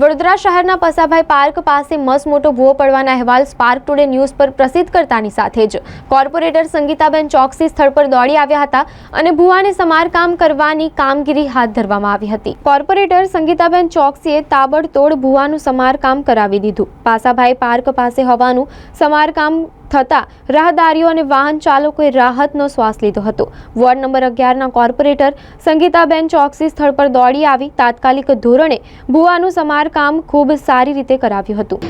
વડોદરા શહેરના પસાભાઈ પાર્ક પાસે મસ્ત મોટો ભૂવો પડવાના અહેવાલ સ્પાર્ક ટુડે ન્યૂઝ પર પ્રસિદ્ધ કરતાની સાથે જ કોર્પોરેટર સંગીતાબેન ચોકસી સ્થળ પર દોડી આવ્યા હતા અને ભૂવાને સમારકામ કરવાની કામગીરી હાથ ધરવામાં આવી હતી. કોર્પોરેટર સંગીતાબેન ચોકસીએ તાબડતોડ ભૂવાનું સમારકામ કરાવી દીધું. પાસાભાઈ પાર્ક પાસે હોવાનું સમારકામ થતાં રાહદારીઓ અને વાહન ચાલકોએ રાહતનો શ્વાસ લીધો હતો. વોર્ડ નંબર અગિયારના કોર્પોરેટર સંગીતાબેન ચોકસી સ્થળ પર દોડી આવી તાત્કાલિક ધોરણે ભૂવાનું સમારકામ ખૂબ સારી રીતે કરાવ્યું હતું.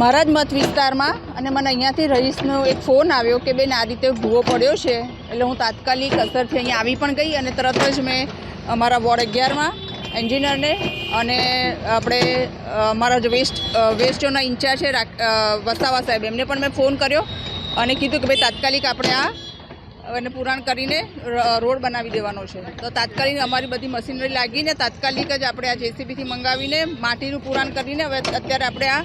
મારા જ મત વિસ્તારમાં અને મને અહીંયાથી રહીશનો એક ફોન આવ્યો કે બેન આ રીતે ભૂવો પડ્યો છે, એટલે હું તાત્કાલિક અસરથી અહીંયા આવી પણ ગઈ અને તરત જ મેં અમારા વોર્ડ અગિયારમાં એન્જિનિયરને અને આપણે અમારા જે વેસ્ટ વેસ્ટોના વેસ્ટ ઇન્ચાર્જ છે વસાવા સાહેબ, એમને પણ મેં ફોન કર્યો અને કીધું કે ભાઈ તાત્કાલિક આપણે આ, એને પુરાણ કરીને રોડ બનાવી દેવાનો છે. તો તાત્કાલિક અમારી બધી મશીનરી લાગીને તાત્કાલિક જ આપણે આ જેસીબીથી મંગાવીને માટીનું પુરાણ કરીને હવે અત્યારે આપણે આ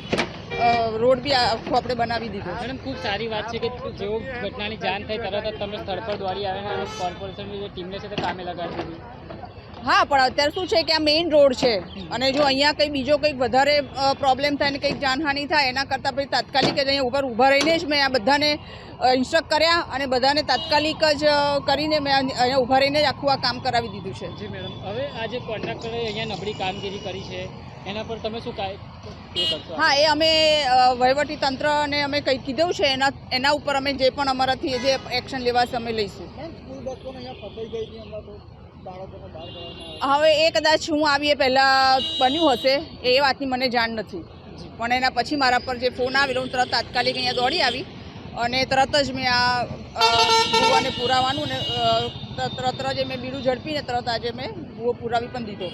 રોડ બી આખું આપણે બનાવી દીધું. મેડમ, ખૂબ સારી વાત છે કે જેવો ઘટનાની જાણ થઈ, તરત જ તમે સ્થળ પર દોડી આવ્યા અને કોર્પોરેશનની જે ટીમને છે તે કામે લગાડી દીધી. હા પણ અત્યારે શું છે કે આ મેઇન રોડ છે. અને જો અહીંયા કંઈ બીજો કંઈક વધારે પ્રોબ્લેમ થાય ને કંઈક જાનહાનિ થાય એના કરતાં પછી તાત્કાલિક જ અહીંયા ઉપર ઊભા રહીને જ મેં આ બધાને ઇન્સ્ટ્રક્ટ કર્યા અને બધાને તાત્કાલિક જ કરીને મેં અહીંયા ઊભા રહીને જ આખું આ કામ કરાવી દીધું છે. જી મેડમ. હવે આ જે કોન્ટ્રાક્ટરે અહીંયા નબળી કામગીરી કરી છે એના પર તમે શું કાંઈ હા એ અમે વહીવટી વહીવટી તંત્રને અમે કંઈ કીધું છે એના એના ઉપર અમે જે પણ અમારાથી જે એક્શન લેવાશે અમે લઈશું. હવે એ કદાચ હું આવીએ પહેલાં બન્યું હશે, એ વાતની મને જાણ નથી. પણ એના પછી મારા પર જે ફોન આવેલો, હું તરત તાત્કાલિક અહીંયા દોડી આવી અને તરત જ મેં આ ભૂવાને પુરાવાનું ને તરત જ મેં બીડું ઝડપીને તરત આજે મેં ભૂવો પુરાવી પણ દીધો.